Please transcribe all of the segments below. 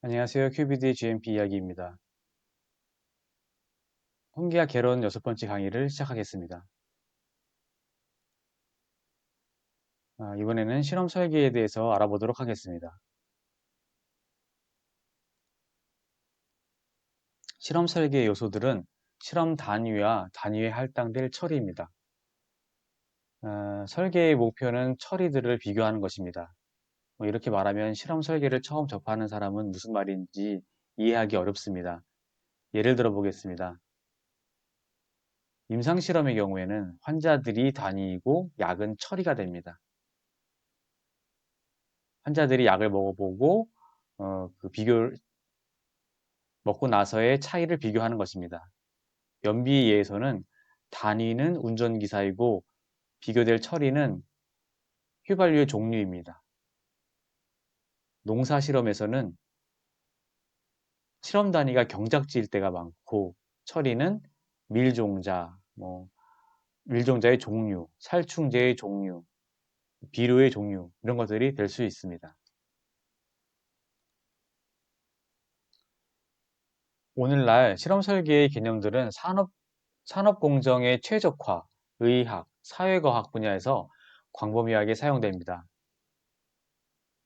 안녕하세요. 큐비드 GMP 이야기입니다. 홍기와 개론 여섯 번째 강의를 시작하겠습니다. 아, 이번에는 실험 설계에 대해서 알아보도록 하겠습니다. 실험 설계의 요소들은 실험 단위와 단위에 할당될 처리입니다. 어, 설계의 목표는 처리들을 비교하는 것입니다. 뭐 이렇게 말하면 실험 설계를 처음 접하는 사람은 무슨 말인지 이해하기 어렵습니다. 예를 들어 보겠습니다. 임상 실험의 경우에는 환자들이 단위이고 약은 처리가 됩니다. 환자들이 약을 먹어보고 어, 그 비교 먹고 나서의 차이를 비교하는 것입니다. 연비에서는 단위는 운전기사이고 비교될 처리는 휘발유의 종류입니다. 농사 실험에서는 실험 단위가 경작지일 때가 많고 처리는 밀종자, 뭐 밀종자의 종류, 살충제의 종류, 비료의 종류 이런 것들이 될 수 있습니다. 오늘날 실험 설계의 개념들은 산업, 산업 공정의 최적화, 의학, 사회과학 분야에서 광범위하게 사용됩니다.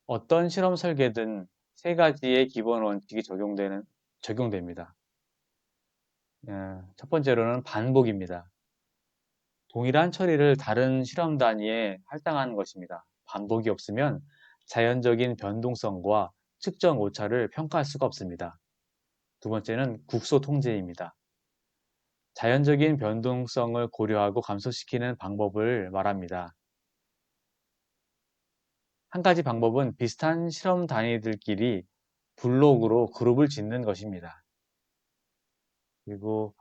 어떤 실험 설계든 세 가지의 기본 원칙이 적용되는, 적용됩니다. 예, 첫 번째로는 반복입니다. 동일한 처리를 다른 실험 단위에 할당하는 것입니다. 반복이 없으면 자연적인 변동성과 측정 오차를 평가할 수가 없습니다. 두 번째는 국소 통제입니다. 자연적인 변동성을 고려하고 감소시키는 방법을 말합니다. 한 가지 방법은 비슷한 실험 단위들끼리 블록으로 그룹을 짓는 것입니다. 그리고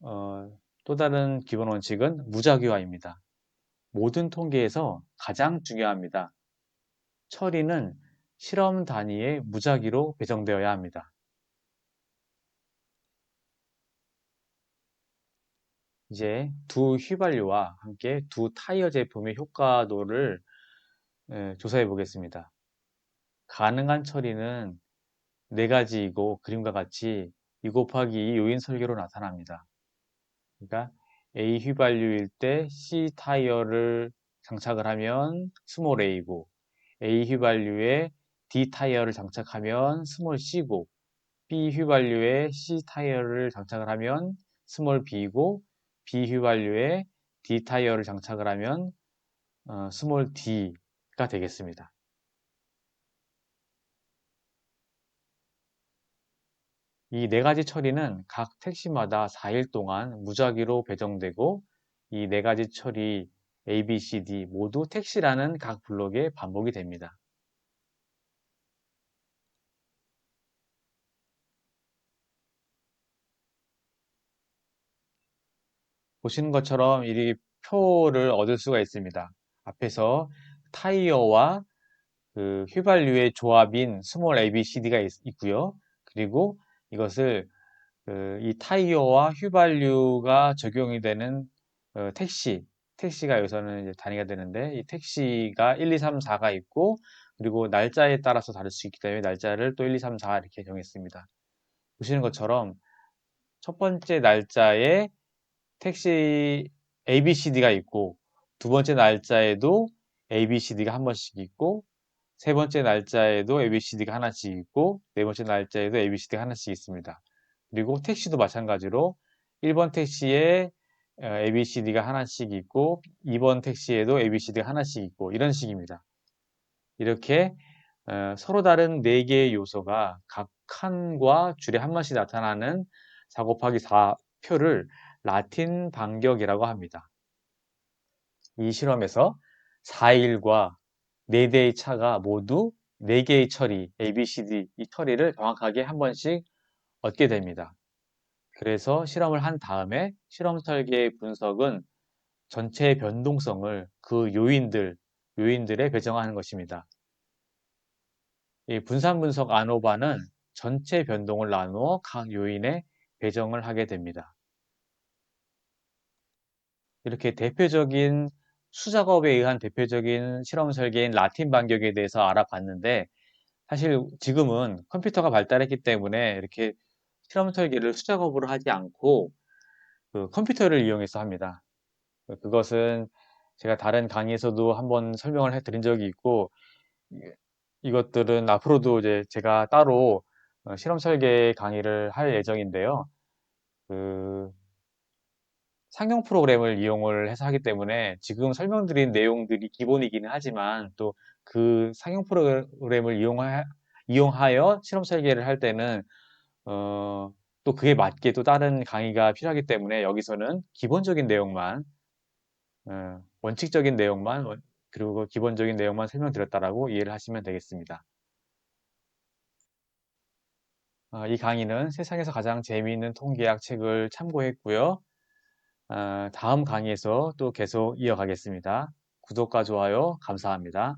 어, 또 다른 기본 원칙은 무작위화입니다. 모든 통계에서 가장 중요합니다. 처리는 실험 단위의 무작위로 배정되어야 합니다. 이제 두 휘발유와 함께 두 타이어 제품의 효과도를 조사해 보겠습니다. 가능한 처리는 네 가지이고 그림과 같이 2 곱하기 2 요인 설계로 나타납니다. 그러니까 A 휘발유일 때 C 타이어를 장착을 하면 스몰 a고 A 휘발유에 D 타이어를 장착하면 스몰 c고 B 휘발유에 C 타이어를 장착을 하면 스몰 b고 B 휘발유에 D 타이어를 장착을 하면 어, 스몰 d 가 되겠습니다. 이 네 가지 처리는 각 택시마다 4일 동안 무작위로 배정되고 이 네 가지 처리 A, B, C, D 모두 택시라는 각 블록에 반복이 됩니다. 보시는 것처럼 이 표를 얻을 수가 있습니다. 앞에서 타이어와 그 휘발유의 조합인 스몰 A, B, C, D가 있, 고요 그리고 이것을 그 이 타이어와 휘발유가 적용이 되는 어, 택시, 택시가 여기서는 이제 단위가 되는데 이 택시가 1, 2, 3, 4가 있고 그리고 날짜에 따라서 다를 수 있기 때문에 날짜를 또 1, 2, 3, 4 이렇게 정했습니다. 보시는 것처럼 첫 번째 날짜에 택시 ABCD가 있고 두 번째 날짜에도 ABCD가 한 번씩 있고 세 번째 날짜에도 ABCD가 하나씩 있고 네 번째 날짜에도 ABCD가 하나씩 있습니다. 그리고 택시도 마찬가지로 1번 택시에 ABCD가 하나씩 있고 2번 택시에도 ABCD가 하나씩 있고 이런 식입니다. 이렇게 어, 서로 다른 4개의 요소가 각 칸과 줄에 한 번씩 나타나는 4 곱하기 4 표를 라틴 반격이라고 합니다. 이 실험에서 4일과 4대의 차가 모두 4개의 처리, A, B, C, D 이 처리를 정확하게 한 번씩 얻게 됩니다. 그래서 실험을 한 다음에 실험 설계의 분석은 전체의 변동성을 그 요인들, 요인들에 배정하는 것입니다. 이 분산 분석 아노바는 전체 변동을 나누어 각 요인에 배정을 하게 됩니다. 이렇게 대표적인 수작업에 의한 대표적인 실험 설계인 라틴 반격에 대해서 알아봤는데 사실 지금은 컴퓨터가 발달했기 때문에 이렇게 실험 설계를 수작업으로 하지 않고 그 컴퓨터를 이용해서 합니다. 그것은 제가 다른 강의에서도 한번 설명을 해드린 적이 있고 이것들은 앞으로도 이제 제가 따로 어, 실험 설계 강의를 할 예정인데요. 그 상용 프로그램을 이용을 해서 하기 때문에 지금 설명드린 내용들이 기본이기는 하지만 또 그 상용 프로그램을 이용하, 이용하여 실험 설계를 할 때는 어, 또 그에 맞게 또 다른 강의가 필요하기 때문에 여기서는 기본적인 내용만 어, 원칙적인 내용만 그리고 그 기본적인 내용만 설명드렸다라고 이해를 하시면 되겠습니다. 어, 이 강의는 세상에서 가장 재미있는 통계학 책을 참고했고요. 어, 다음 강의에서 또 계속 이어가겠습니다. 구독과 좋아요 감사합니다.